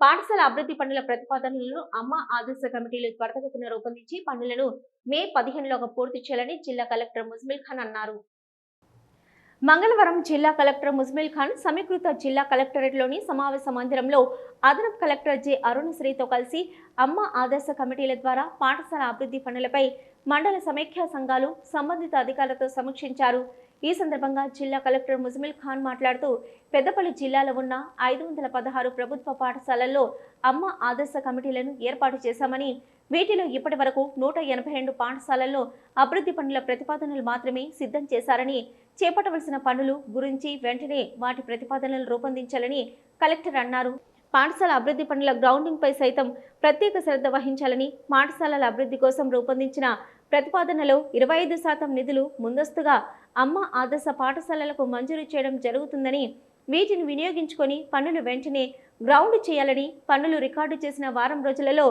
పాఠశాల అభివృద్ధి పనుల ప్రతిపాదనలను అమ్మ ఆదర్శ కమిటీలు త్వరితగతిన రూపొందించి పనులను మే పదిహేనులోగా పూర్తి చేయాలని జిల్లా కలెక్టర్ ముజ్మిల్ ఖాన్ అన్నారు. మంగళవారం జిల్లా కలెక్టర్ ముజ్మిల్ ఖాన్ సమీకృత జిల్లా కలెక్టరేట్లోని సమావేశ మందిరంలో అదనపు కలెక్టర్ జె అరుణశ్రీతో కలిసి అమ్మ ఆదర్శ కమిటీల ద్వారా పాఠశాల అభివృద్ధి పనులపై మండల సమైక్య సంఘాలు సంబంధిత అధికారులతో సమీక్షించారు. ఈ సందర్భంగా జిల్లా కలెక్టర్ ముజమిల్ ఖాన్ మాట్లాడుతూ పెద్దపల్లి జిల్లాలో ఉన్న ఐదు వందల పదహారు ప్రభుత్వ పాఠశాలల్లో అమ్మ ఆదర్శ కమిటీలను ఏర్పాటు చేశామని వీటిలో ఇప్పటి వరకు నూట ఎనభై రెండు పాఠశాలల్లో అభివృద్ధి పనుల ప్రతిపాదనలు మాత్రమే సిద్ధం చేశారని చేపట్టవలసిన పనులు గురించి వెంటనే వాటి ప్రతిపాదనలు రూపొందించాలని కలెక్టర్ అన్నారు. పాఠశాల అభివృద్ధి పనుల గ్రౌండింగ్ పై సైతం ప్రత్యేక శ్రద్ధ వహించాలని పాఠశాలల అభివృద్ధి కోసం రూపొందించిన ప్రతిపాదనలో ఇరవై ఐదు శాతం నిధులు ముందస్తుగా అమ్మ ఆదర్శ పాఠశాలలకు మంజూరు చేయడం జరుగుతుందని వీటిని వినియోగించుకొని పనులు వెంటనే గ్రౌండ్ చేయాలని పనులు రికార్డు చేసిన వారం రోజులలో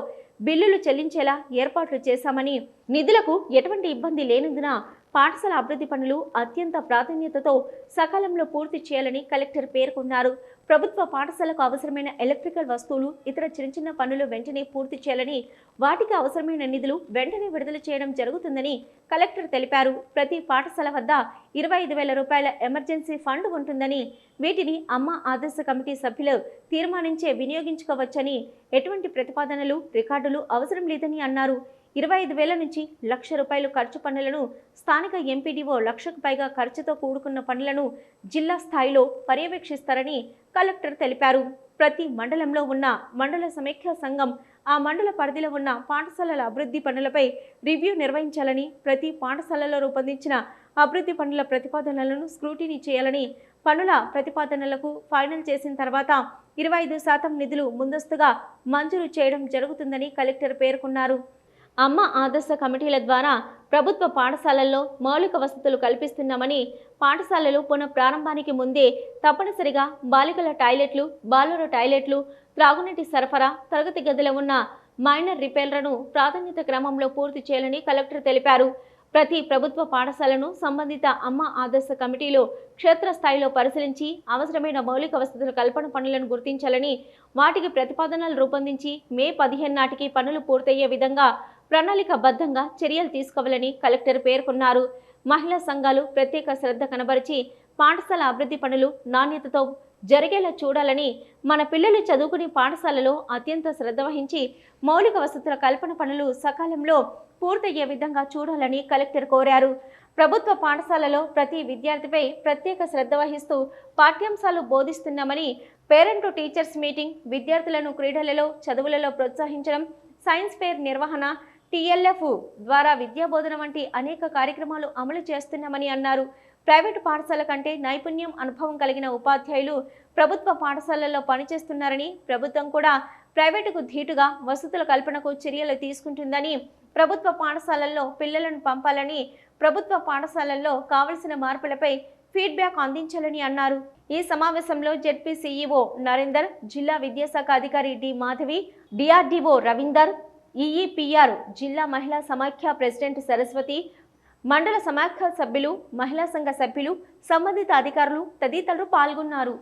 బిల్లులు చెల్లించేలా ఏర్పాట్లు చేశామని నిధులకు ఎటువంటి ఇబ్బంది లేనందున పాఠశాల అభివృద్ధి పనులు అత్యంత ప్రాధాన్యతతో సకాలంలో పూర్తి చేయాలని కలెక్టర్ పేర్కొన్నారు. ప్రభుత్వ పాఠశాలకు అవసరమైన ఎలక్ట్రికల్ వస్తువులు ఇతర చిన్న చిన్న పనులు వెంటనే పూర్తి చేయాలని వాటికి అవసరమైన నిధులు వెంటనే విడుదల చేయడం జరుగుతుందని కలెక్టర్ తెలిపారు. ప్రతి పాఠశాల వద్ద ఇరవై ఐదు వేల రూపాయల ఎమర్జెన్సీ ఫండ్ ఉంటుందని వీటిని అమ్మ ఆదర్శ కమిటీ సభ్యులు తీర్మానించే వినియోగించుకోవచ్చని ఎటువంటి ప్రతిపాదనలు రికార్డులు అవసరం లేదని అన్నారు. ఇరవై ఐదు వేల నుంచి లక్ష రూపాయలు ఖర్చు పనులను స్థానిక ఎంపీడీఓ లక్షకు పైగా ఖర్చుతో కూడుకున్న పనులను జిల్లా స్థాయిలో పర్యవేక్షిస్తారని కలెక్టర్ తెలిపారు. ప్రతి మండలంలో ఉన్న మండల సమైక్య సంఘం ఆ మండల పరిధిలో ఉన్న పాఠశాలల అభివృద్ధి పనులపై రివ్యూ నిర్వహించాలని ప్రతి పాఠశాలలో రూపొందించిన అభివృద్ధి పనుల ప్రతిపాదనలను స్క్రూటినీ చేయాలని పనుల ప్రతిపాదనలకు ఫైనల్ చేసిన తర్వాత ఇరవై ఐదు శాతం నిధులు ముందస్తుగా మంజూరు చేయడం జరుగుతుందని కలెక్టర్ పేర్కొన్నారు. అమ్మ ఆదర్శ కమిటీల ద్వారా ప్రభుత్వ పాఠశాలల్లో మౌలిక వసతులు కల్పిస్తున్నామని పాఠశాలలు పునః ప్రారంభానికి ముందే తప్పనిసరిగా బాలికల టాయిలెట్లు బాలుర టాయిలెట్లు త్రాగునీటి సరఫరా తరగతి గదిలో ఉన్న మైనర్ రిపేర్లను ప్రాధాన్యత క్రమంలో పూర్తి చేయాలని కలెక్టర్ తెలిపారు. ప్రతి ప్రభుత్వ పాఠశాలను సంబంధిత అమ్మ ఆదర్శ కమిటీలో క్షేత్రస్థాయిలో పరిశీలించి అవసరమైన మౌలిక వసతుల కల్పన పనులను గుర్తించాలని వాటికి ప్రతిపాదనలు రూపొందించి మే పదిహేను నాటికి పనులు పూర్తయ్యే విధంగా ప్రణాళికబద్ధంగా చర్యలు తీసుకోవాలని కలెక్టర్ పేర్కొన్నారు. మహిళా సంఘాలు ప్రత్యేక శ్రద్ధ కనబరిచి పాఠశాల అభివృద్ధి పనులు నాణ్యతతో జరిగేలా చూడాలని మన పిల్లలు చదువుకునే పాఠశాలలో అత్యంత శ్రద్ధ వహించి మౌలిక వసతుల కల్పన పనులు సకాలంలో పూర్తయ్యే విధంగా చూడాలని కలెక్టర్ కోరారు. ప్రభుత్వ పాఠశాలలో ప్రతి విద్యార్థిపై ప్రత్యేక శ్రద్ధ వహిస్తూ పాఠ్యాంశాలు బోధిస్తున్నామని పేరెంట్ టు టీచర్స్ మీటింగ్ విద్యార్థులను క్రీడలలో చదువులలో ప్రోత్సహించడం సైన్స్ ఫేర్ నిర్వహణ టీఎల్ఎఫ్ ద్వారా విద్యాబోధన వంటి అనేక కార్యక్రమాలు అమలు చేస్తున్నామని అన్నారు. ప్రైవేటు పాఠశాల కంటే నైపుణ్యం అనుభవం కలిగిన ఉపాధ్యాయులు ప్రభుత్వ పాఠశాలల్లో పనిచేస్తున్నారని ప్రభుత్వం కూడా ప్రైవేటుకు ధీటుగా వసతుల కల్పనకు చర్యలు తీసుకుంటుందని ప్రభుత్వ పాఠశాలల్లో పిల్లలను పంపాలని ప్రభుత్వ పాఠశాలల్లో కావలసిన మార్పులపై ఫీడ్బ్యాక్ అందించాలని అన్నారు. ఈ సమావేశంలో జెడ్పీ సీఈఓ నరేందర్ జిల్లా విద్యాశాఖ అధికారి D Madhavi DRDO Ravinder EEPR జిల్లా మహిళా సమాఖ్య ప్రెసిడెంట్ సరస్వతి మండల సమాఖ్య సభ్యులు మహిళా సంఘ సభ్యులు సంబంధిత అధికారులు తదితరులు పాల్గొన్నారు.